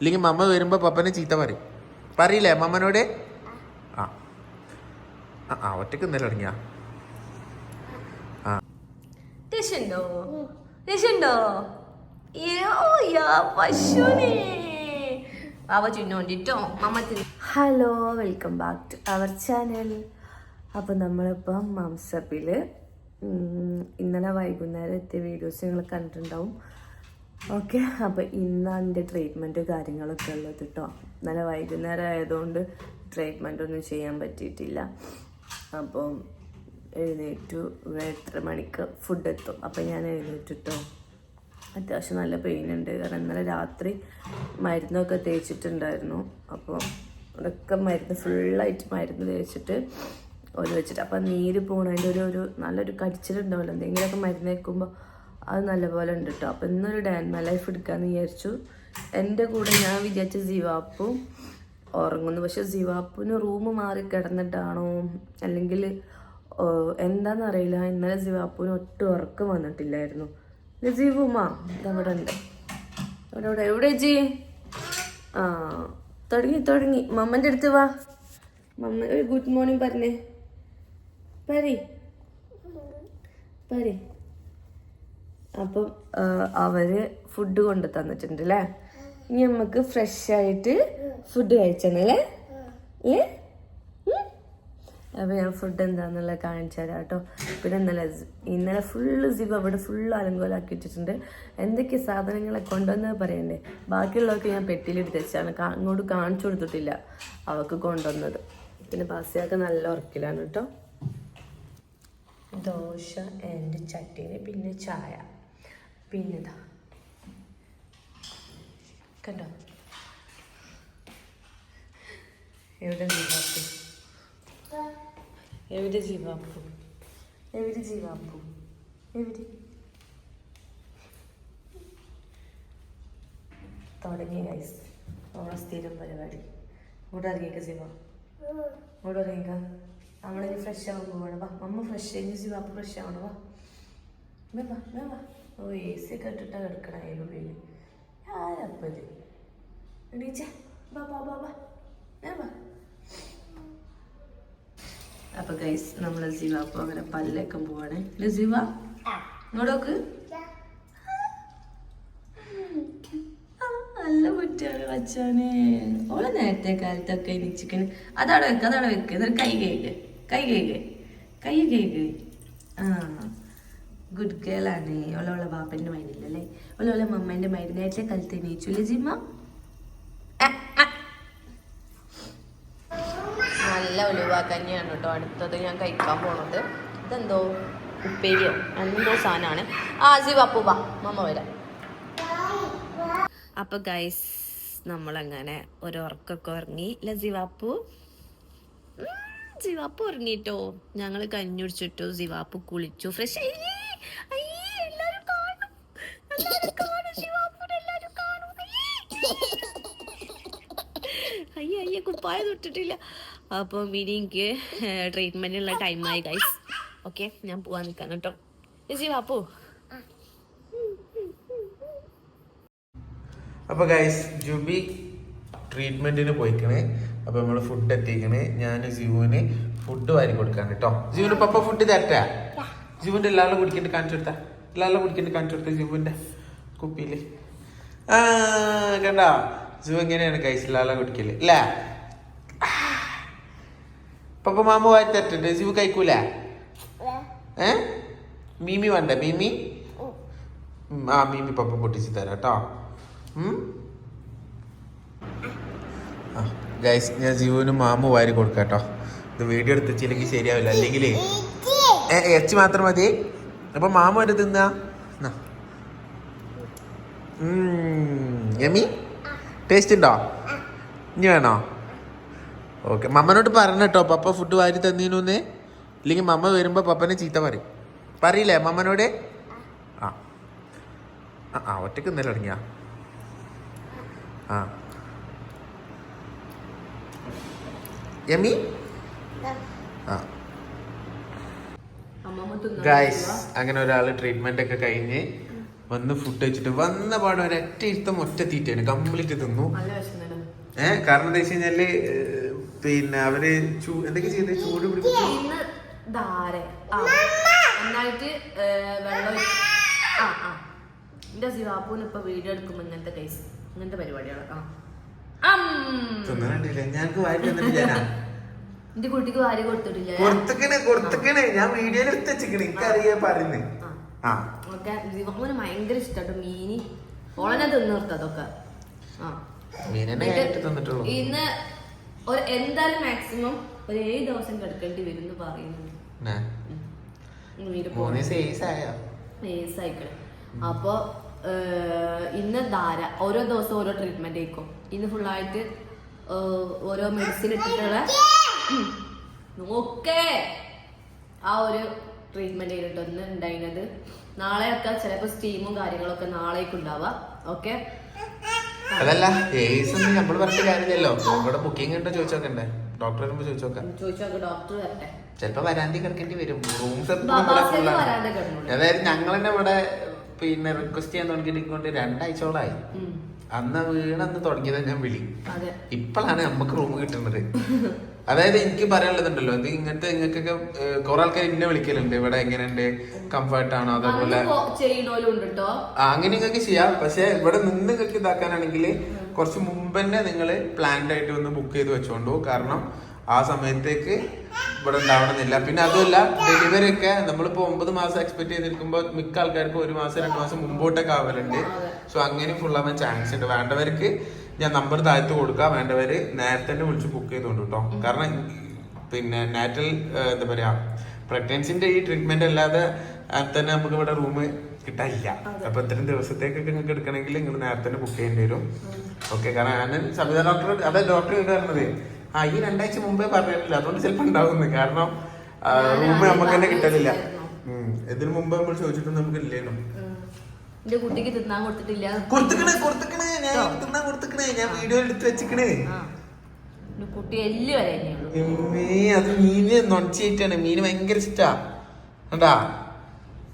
ഇല്ലെങ്കിൽ മമ്മ വരുമ്പോ പപ്പനെ ചീത്ത പറയും. പറയില്ലേ മമ്മനോട്? ആ. ആ, ആ ഒറ്റയ്ക്ക് ഇന്നലെ തുടങ്ങിയ. ആ. പശുനെ അവ ചുന്നോണ്ടിട്ടോ hello welcome back to our channel അപ്പോൾ നമ്മളിപ്പം മംസപ്പിൽ ഇന്നലെ വൈകുന്നേരം എത്തിയ വീഡിയോസ് നിങ്ങൾ കണ്ടിട്ടുണ്ടാവും. ഓക്കെ അപ്പോൾ ഇന്നാണ് എന്റെ ട്രീറ്റ്മെന്റ് കാര്യങ്ങളൊക്കെ ഉള്ളത് കേട്ടോ ഇന്നലെ വൈകുന്നേരം ആയതുകൊണ്ട് ട്രീറ്റ്മെന്റ് ഒന്നും ചെയ്യാൻ പറ്റിയിട്ടില്ല. അപ്പം എഴുന്നേറ്റു എത്ര മണിക്ക് ഫുഡ് എത്തും? അപ്പം ഞാൻ എഴുന്നേറ്റിട്ടോ അത്യാവശ്യം നല്ല പെയിൻ ഉണ്ട്. കാരണം ഇന്നലെ രാത്രി മരുന്നൊക്കെ തേച്ചിട്ടുണ്ടായിരുന്നു. അപ്പോൾ അതൊക്കെ മരുന്ന് ഫുള്ളായിട്ട് മരുന്ന് തേച്ചിട്ട് ഒരു വെച്ചിട്ട്. അപ്പം നീര് പോണതിന്റെ ഒരു ഒരു നല്ലൊരു കടിച്ചിലുണ്ടാവില്ല. എന്തെങ്കിലുമൊക്കെ മരുന്ന് വെക്കുമ്പോൾ അത് നല്ലപോലെ ഉണ്ട് കേട്ടോ അപ്പം ഇന്നൊരു ഡാൻമ ലൈഫ് എടുക്കാമെന്ന് വിചാരിച്ചു. എന്റെ കൂടെ ഞാൻ വിചാരിച്ച ജീവാപ്പും ഉറങ്ങുന്നു. പക്ഷെ സിവാപ്പുന് റൂം മാറി കിടന്നിട്ടാണോ? അല്ലെങ്കിൽ എന്താണെന്നറിയില്ല ഇന്നലെ സിവാപ്പുന് ഒട്ടും ഉറക്കം വന്നിട്ടില്ലായിരുന്നു. ജീവുമാ ഇതവിടെ ഉണ്ട്. അവിടെ അവിടെ. എവിടെ ജി? ആ തുടങ്ങി തുടങ്ങി. മമ്മന്റെ അടുത്ത് വാ. മമ്മ ഒരു ഗുഡ് മോർണിംഗ് പറഞ്ഞേ. പരി. പരി. അപ്പം അവർ ഫുഡ് കൊണ്ട് തന്നിട്ടുണ്ട് അല്ലേ ഇനി നമുക്ക് ഫ്രഷ് ആയിട്ട് ഫുഡ് കഴിച്ചണല്ലേ ഏ ഉം? അപ്പൊ ഞാൻ ഫുഡ് എന്താണെന്നുള്ളത് കാണിച്ചു തരാം കേട്ടോ. പിന്നെ ഇന്നലെ ഇന്നലെ ഫുള്ള് സിബ് അവിടെ ഫുള്ള് അലങ്കോലാക്കി വെച്ചിട്ടുണ്ട്. എന്തൊക്കെ സാധനങ്ങളെ കൊണ്ടുവന്നത് പറയണ്ടേ? ബാക്കിയുള്ളവർക്ക് ഞാൻ പെട്ടിയിലെടുത്ത് വെച്ചാണ്. അങ്ങോട്ട് കാണിച്ചു കൊടുത്തിട്ടില്ല അവക്ക് കൊണ്ടുവന്നത്. പിന്നെ ബാസിയൊക്കെ നല്ല ഉറക്കിലാണ് കേട്ടോ. ദോശ ആൻഡ് ചട്ടിന് പിന്നെ ചായ. പിന്നെതാ കണ്ടോ? എവിടെ ജീവാപ്പു എവിടെ ജീവാപ്പു എവിടെ ജീവാപ്പു എവിടെ? തുടങ്ങി ഗൈസ് നമ്മളെ സ്ഥിരം പരിപാടി. ഇവിടെ ഇറങ്ങിയേക്ക ജീവ. ഇവിടെ ഇറങ്ങിയേക്ക. നമ്മളിനി ഫ്രഷ് ആവുമ്പോൾ വേണം വാ അമ്മ ഫ്രഷ് കഴിഞ്ഞ് ജീവാപ്പ് ഫ്രഷ് ആവണം. വാ. മേമ വാ ഓ എ സി ഒക്കെ ഇട്ടിട്ടാ കിടക്കണ അതിനുള്ളിൽ ആരപ്പത് എണീച്ചേ. ബാ ബാ ബാ ബാ വേ അപ്പൊ ഗൈസ് നമ്മൾ സിവ അപ്പൊ അങ്ങനെ പല്ലൊക്കെ പോവാണ്. ലസീവ സിവ ഇങ്ങോട്ടോക്ക് നല്ല കുട്ടിയാണ് വച്ചാനെ ഓൾ നേരത്തെ കാലത്തൊക്കെ എനിച്ചിക്കണ് അതവിടെ വെക്ക് അതവിടെ വെക്ക്. എന്നിട്ട് കൈ കേക്ക് കൈ കേക്ക് കൈ കേക്ക് ആ. ഗുഡ് ഗേൾ ആണ്. ഓളോളെ ബാപ്പന്റെ അല്ലേ? ഓളോളെ മമ്മേന്റെ മരുന്ന് നേരത്തെ കാലത്ത് എണീച്ചുല്ലേ ജിമ്മ? നല്ല ഉലുവ കഞ്ഞിയാണ് കേട്ടോ അടുത്തത് ഞാൻ കഴിക്കാൻ പോണത്. ഇതെന്തോ ഉപ്പേരിയോ? എന്തോ സാധനമാണ് ആ ജി പപ്പു വാ. മമ്മ വരാം. അപ്പൊ ഗൈസ് നമ്മളങ്ങനെ ഒരു ഉറക്കൊക്കെ ഉറങ്ങി അല്ല ജിവാപ്പു ജിവാപ്പു ഉറങ്ങിട്ടോ. ഞങ്ങൾ കഞ്ഞുടിച്ചിട്ടു ജിവാപ്പു കുളിച്ചു. ഫ്രഷ് എല്ലാരും അയ്യേ. അയ്യ അയ്യ കുപ്പായ തൊട്ടിട്ടില്ല. അപ്പം ഇനി എനിക്ക് ട്രീറ്റ്മെന്റിനുള്ള ടൈമായി ഗൈസ് ഓക്കെ ഞാൻ പോവാൻ നിൽക്കാൻ കേട്ടോ. ചേച്ചി വാപ്പു അപ്പൊ? ഗൈസ് ജുബി ട്രീറ്റ്മെന്റിന് പോയിക്കണേ. അപ്പൊ നമ്മൾ ഫുഡ് എത്തിക്കണേ. ഞാൻ ജീവുവിന് ഫുഡ് വാരി കൊടുക്കാൻ കേട്ടോ. ജീവന് പപ്പ ഫുഡ് തരട്ടെ? ജീവന്റെ എല്ലാവരും കുടിക്കേണ്ടി കാണിച്ചു കൊടുത്താ. എല്ലാവരും കുടിക്കണ്ട കാണിച്ചു കൊടുത്ത ജീവുവിന്റെ കുപ്പിയിൽ. ആ കണ്ടോ? ജീവ എങ്ങനെയാണ് ലാല കുടിക്കൽ? അല്ലേ പപ്പ മാമ വാരി തരട്ടുണ്ട്. ജീവ് കഴിക്കൂല? ഏ? മീമി വേണ്ട. മീമി? ആ മീമി പപ്പ പൊട്ടിച്ച് തരാം കേട്ടോ. ഗൈസ് ഞാൻ ജീവനും മാമു വാരി കൊടുക്കാം കേട്ടോ. ഇത് വീഡിയോ എടുത്തില്ലെങ്കിൽ ശരിയാവില്ല. അല്ലെങ്കിൽ എച്ച് മാത്രം മതി. അപ്പൊ മാമ ഒരു തിന്നാ? യമി ടേസ്റ്റ് ഉണ്ടോ? ഇനി വേണോ? ഓക്കെ മമ്മനോട് പറഞ്ഞ കേട്ടോ. പപ്പ ഫുഡ് വാരി തന്നീനൂന്ന്. ഇല്ലെങ്കിൽ മമ്മ വരുമ്പോ പപ്പനെ ചീത്ത പറയും. പറയില്ലേ മമ്മനോട്? ആ. ആ, ആ ഒറ്റയ്ക്ക് ഇന്നലെ തുടങ്ങിയ. ആ. യമി ആ. തിന്നോ അങ്ങനെ ഒരാൾ ട്രീറ്റ്മെന്റ് ഒക്കെ കഴിഞ്ഞ് വന്ന് ഫുഡ് കഴിച്ചിട്ട് വന്ന പാടെ ഒരൊറ്റ ഇരുത്തം ഒറ്റ തീറ്റയാണ്. കംപ്ലീറ്റ് തിന്നു. ഏഹ് കാരണം എന്താ വെച്ച് കഴിഞ്ഞാൽ പിന്നെ അവർ എന്തൊക്കെ ചെയ്ത്? ചൂട് പിടിപ്പിച്ചു? നന്നായിട്ട് വെള്ളം ആ ആ. എന്റെ സിവാപ്പൂന് ഇപ്പൊ വീഡിയോ എടുക്കുമ്പോ ഇങ്ങനത്തെ കേസ് ഇങ്ങനത്തെ ആ. തിന്നണ്ടില്ല എന്റെ കുട്ടിക്ക് വാരി കൊടുത്തിട്ടില്ല? കൊടുത്തക്കണേ കൊടുത്തക്കണേ. ഞാൻ വീഡിയോയിൽ എടുത്ത് വെച്ചിക്കണേ. എനിക്കറിയാ പറയുന്നേ. ആ. ആ. ഒക്കെ സിവാപ്പൂന് ഭയങ്കര ഇഷ്ടട്ടോ മീനി. ഓളനെ തിന്നിർത്ത അതൊക്കെ. ആ. ഇന്ന് ഒരു എന്തായാലും മാക്സിമം ഒരു ഏഴ് ദിവസം കിടക്കേണ്ടി വരും എന്ന് പറയുന്നുണ്ട് ദിവസം അപ്പൊ ഇന്ന് ധാര. ഓരോ ദിവസം ഓരോ ട്രീറ്റ്മെന്റ് ആയിക്കും. ഇന്ന് ഫുള്ളായിട്ട് ഓരോ മെഡിസിൻ ഇട്ടിട്ടുള്ള ഉം. നോക്കേ. ആ ഒരു ട്രീറ്റ്മെന്റ് ചെയ്തിട്ട് ഒന്ന് ഉണ്ടായിരുന്നത് നാളെയൊക്കെ ചിലപ്പോ സ്റ്റീമും കാര്യങ്ങളൊക്കെ നാളേക്ക് ഉണ്ടാവുക ഓക്കെ അതല്ല നമ്മൾ പറഞ്ഞ കാര്യമില്ലല്ലോ. ഇവിടെ ബുക്കിംഗ് ഉണ്ടോ ചോദിച്ചോക്കണ്ടേ? ഡോക്ടർ വരുമ്പോ ചോദിച്ചോക്കാം. ചോദിച്ചോക്കെ ഡോക്ടർ വരട്ടെ. ചിലപ്പോ വരാന്തി കിടക്കേണ്ടി വരും. റൂംസ് അതായത് ഞങ്ങൾ തന്നെ ഇവിടെ പിന്നെ റിക്വസ്റ്റ് ചെയ്യാൻ തുടങ്ങിയിട്ട് രണ്ടാഴ്ചയോളായി. അന്ന് വീണന്ന് തുടങ്ങിയത് ഞാൻ വിളി. ഇപ്പോഴാണ് നമുക്ക് റൂം കിട്ടുന്നത്. അതായത് എനിക്ക് പറയാനുള്ളതുണ്ടല്ലോ ഇത് ഇങ്ങനത്തെ നിങ്ങൾക്കൊക്കെ കുറെ ആൾക്കാർ ഇന്നെ വിളിക്കലുണ്ട് ഇവിടെ എങ്ങനെയുണ്ട് കംഫർട്ട് ആണോ അതേപോലെ ആ, അങ്ങനെ നിങ്ങൾക്ക് ചെയ്യാം പക്ഷെ ഇവിടെ നിന്ന് നിങ്ങൾക്ക് ഇതാക്കാനാണെങ്കിൽ കുറച്ച് മുമ്പ് തന്നെ നിങ്ങൾ പ്ലാൻഡ് ആയിട്ട് ഒന്ന് ബുക്ക് ചെയ്ത് വെച്ചോണ്ടു കാരണം ആ സമയത്തേക്ക് ഇവിടെ ഉണ്ടാവണമെന്നില്ല. പിന്നെ അതുമല്ല ഡെലിവറി ഒക്കെ നമ്മളിപ്പോ ഒമ്പത് മാസം എക്സ്പെക്ട് ചെയ്തിരിക്കുമ്പോൾ മിക്ക ആൾക്കാർക്കും ഒരു മാസം രണ്ട് മാസം മുമ്പോട്ടൊക്കെ ആവലുണ്ട്. സോ അങ്ങനെ ഫുൾ ആവാൻ ചാൻസ് ഉണ്ട്. വേണ്ടവർക്ക് ഞാൻ നമ്പർ താഴ്ത്തു കൊടുക്കാം വേണ്ടവര് നേരത്തെ തന്നെ വിളിച്ച് ബുക്ക് ചെയ്തോണ്ട് കേട്ടോ കാരണം പിന്നെ നാറ്റൽ എന്താ പറയാ പ്രഗ്നൻസിന്റെ ഈ ട്രീറ്റ്മെന്റ് അല്ലാതെ തന്നെ നമുക്ക് ഇവിടെ റൂം കിട്ടാനില്ല. അപ്പൊ ഇത്രയും ദിവസത്തേക്കൊക്കെ നിങ്ങൾക്ക് എടുക്കണമെങ്കിൽ നിങ്ങൾ നേരത്തെ തന്നെ ബുക്ക് ചെയ്യേണ്ടി വരും. ഓക്കെ കാരണം ഞാൻ സബിത ഡോക്ടർ അതെ ഡോക്ടർ ഇവിടെ പറഞ്ഞത് ആ ഈ രണ്ടാഴ്ച മുമ്പേ പറഞ്ഞിട്ടില്ല. അതുകൊണ്ട് ചിലപ്പോൾ ഉണ്ടാവുന്നു. കാരണം റൂം നമുക്ക് തന്നെ കിട്ടലില്ല. ഉം. ഇതിനു മുമ്പ് നമ്മൾ ചോദിച്ചിട്ടൊന്നും നമുക്ക് ഇല്ലേനും. എന്റെ കുട്ടിക്ക് തിന്നാൻ കൊടുത്തിട്ടില്ല. കൊടുത്തിക്കണേ കൊടുത്തിക്കണേ. ഞാൻ തിന്നാൻ കൊടുത്തിക്കണേ. ഞാൻ വീഡിയോ എടുത്ത് വെച്ചിക്കണേ. ആ. എന്റെ കുട്ടി എല്ല് വരെ തന്നെയുള്ളൂ ഇമ്മേ, അത് മീന് നൊണച്ചിട്ടാണ്. മീന് ഭയങ്കര ഇഷ്ടാ. കണ്ടാ?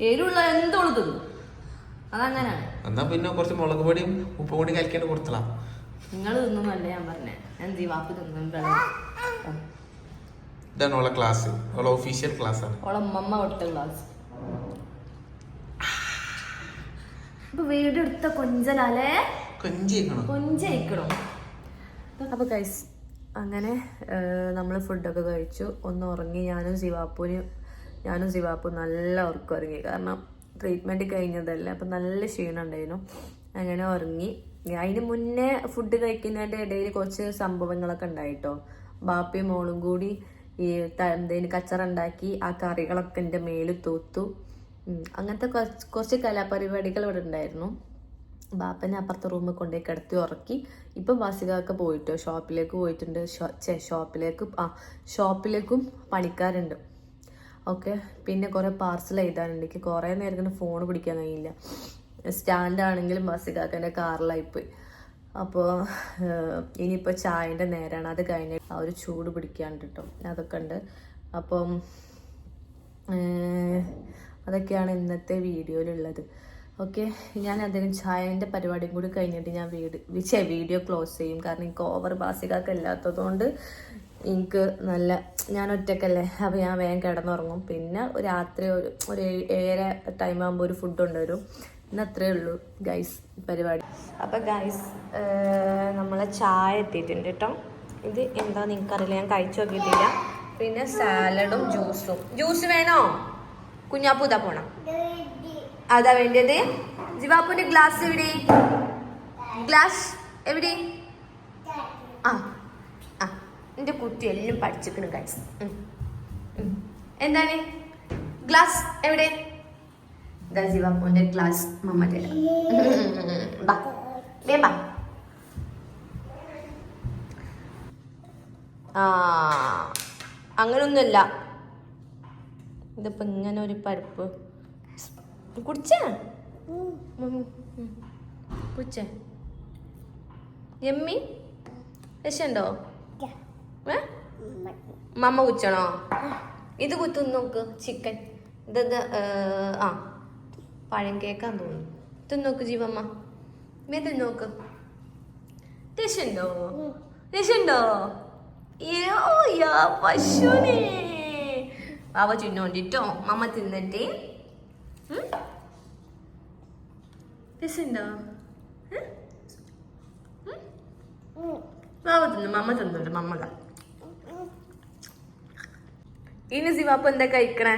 എരിവുള്ള എന്തോൾ തിന്നും. അതങ്ങനാണ്. എന്നാ പിന്നെ കുറച്ച് മുളക് പൊടിയും ഉപ്പും കൂടി കലക്കിയിട്ട് കൊടുത്തലാം നിങ്ങൾ തിന്നൊന്നല്ല ഞാൻ പറഞ്ഞേ. ഞാൻ ദീവാപ്പ് ഇതാണ് ഓളെ ക്ലാസ്. ഓളെ ഒഫീഷ്യൽ ക്ലാസ് ആണ്. ഓളെ ഉമ്മമ്മ കൊടുത്ത ഗ്ലാസ് ഇപ്പൊ വീടെടുത്ത കൊഞ്ചലാലേ? കൊഞ്ചിക്കണം? കൊഞ്ചയിക്കണോ അപ്പൊ ഗൈസ് അങ്ങനെ നമ്മൾ ഫുഡൊക്കെ കഴിച്ചു. ഒന്ന് ഉറങ്ങി ഞാനും ശിവാപ്പൂന് ഞാനും ശിവാപ്പു നല്ല ഉറക്കം ഉറങ്ങി. കാരണം ട്രീറ്റ്മെന്റ് കഴിഞ്ഞതല്ലേ അപ്പം നല്ല ക്ഷീണം ഉണ്ടായിരുന്നു. അങ്ങനെ ഉറങ്ങി. അതിന് മുന്നേ ഫുഡ് കഴിക്കുന്നതിന്റെ ഇടയിൽ കുറച്ച് സംഭവങ്ങളൊക്കെ ഉണ്ടായിട്ടോ. ബാപ്പയും മോളും കൂടി ഈ എന്തേലും കച്ചറ ഉണ്ടാക്കി ആ കറികളൊക്കെ എന്റെ മേലിൽ തൂത്തു. അങ്ങനത്തെ കുറച്ച് കലാപരിപാടികൾ ഇവിടെ ഉണ്ടായിരുന്നു. ബാപ്പനെ അപ്പുറത്തെ റൂമിൽ കൊണ്ടുപോയി കിടത്തി ഉറക്കി. ഇപ്പം വാസികയൊക്കെ പോയിട്ട് ഷോപ്പിലേക്ക് പോയിട്ടുണ്ട്. ഷോ- ഷോപ്പിലേക്ക് ആ ഷോപ്പിലേക്കും പണിക്കാരുണ്ട്. ഓക്കെ. പിന്നെ കുറേ പാർസൽ എഴുതാനുണ്ട്. എനിക്ക് കുറേ നേരം ഇങ്ങനെ ഫോൺ പിടിക്കാൻ കഴിയില്ല. സ്റ്റാൻഡ് ആണെങ്കിലും വാസികാക്കന്റെ കാറിലായിപ്പോയി അപ്പോൾ ഇനിയിപ്പോൾ ചായന്റെ നേരമാണ് അത് കഴിഞ്ഞ് ആ ഒരു ചൂട് പിടിക്കാണ്ട് കേട്ടോ അതൊക്കെ ഉണ്ട്. അപ്പം അതൊക്കെയാണ് ഇന്നത്തെ വീഡിയോയിലുള്ളത്. ഓക്കെ ഞാൻ അതിന് ചായന്റെ പരിപാടിയും കൂടി കഴിഞ്ഞിട്ട് ഞാൻ വീട് വീഡിയോ ക്ലോസ് ചെയ്യും. കാരണം എനിക്ക് ഓവർ ബാസികൾക്ക് ഇല്ലാത്തതുകൊണ്ട് എനിക്ക് നല്ല ഞാൻ ഒറ്റക്കല്ലേ? അപ്പോൾ ഞാൻ വേഗം കിടന്നുറങ്ങും. പിന്നെ രാത്രി ഒരു ഒരു ഏഴ് ഏഴര ടൈം ആകുമ്പോൾ ഒരു ഫുഡ് കൊണ്ടുവരും. ഇന്ന് അത്രേ ഉള്ളൂ ഗൈസ് പരിപാടി. അപ്പോൾ ഗൈസ് നമ്മളെ ചായ എത്തിയിട്ടുണ്ട് കേട്ടോ ഇത് എന്താ നിങ്ങൾക്കറിയില്ല ഞാൻ കഴിച്ചു നോക്കിയിട്ടില്ല. പിന്നെ സാലഡും ജ്യൂസും ജ്യൂസ് വേണോ? കുഞ്ഞാപ്പു ഇതാ പോണം അതാ വേണ്ടത്. ജിവാപ്പുവിന്റെ ഗ്ലാസ് എവിടെ? ഗ്ലാസ് എവിടെ? ആ ആ എന്റെ കുട്ടി എല്ലാം പഠിച്ചിക്കണ് ഗൈസ് എന്താണ്? ഗ്ലാസ് എവിടെ? ഇതാ ജിവാപ്പുന്റെ ഗ്ലാസ് മമ്മ തരാം. ബാ. ആ അങ്ങനൊന്നുമല്ല. ഇതിപ്പോ ഇങ്ങനെ ഒരു പരിപ്പ്. കുടിച്ചേ? രക്ഷണ്ടോ എമ്മി? ഏ? മമ്മ കുച്ചണോ ഇത് കുത്തുന്നു നോക്ക് ചിക്കൻ. ഇത് ഏ, ആ പഴം കേക്കാൻ തോന്നുന്നു. തിന്നോക്ക് ജീവമ്മ. മേ തിന്നോക്ക് രക്ഷണ്ടോ രക്ഷണ്ടോ യോ യാ പശുനെ വാവ ചുന്നോണ്ടിട്ടോ മമ്മ തിന്നട്ടെ? രസമുണ്ടോ? വാവ തിന്നു മമ്മ തിന്നുണ്ട് മമ്മ ദാ. ഇനി സിവാപ്പ് എന്താ കഴിക്കണേ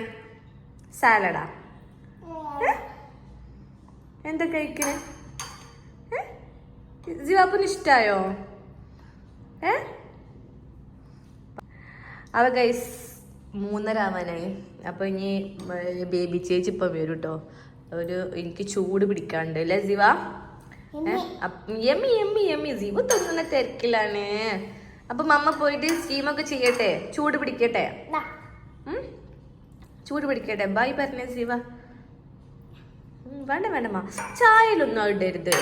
സാലഡാ? എന്താ കഴിക്കണേ? സിവാപ്പിന് ഇഷ്ടായോ ഏ അവ ഗൈസ് മൂന്നര ആവാനായി അപ്പൊ ഇനി ബേബി ചേച്ചി ഇപ്പൊ വരും കേട്ടോ ഒരു എനിക്ക് ചൂട് പിടിക്കാണ്ട്. അല്ലേ Siva? Yummy yummy yummy Siva തിന്നുന്ന തിരക്കിലാണ്. അപ്പൊ മമ്മ പോയിട്ട് സ്റ്റീമൊക്കെ ചെയ്യട്ടെ? ചൂട് പിടിക്കട്ടെ? ചൂട് പിടിക്കട്ടെ? ബൈ പറഞ്ഞേ സിവ. വേണ്ട വേണ്ടമ്മ ചായയിലൊന്നും ഇടരുത്.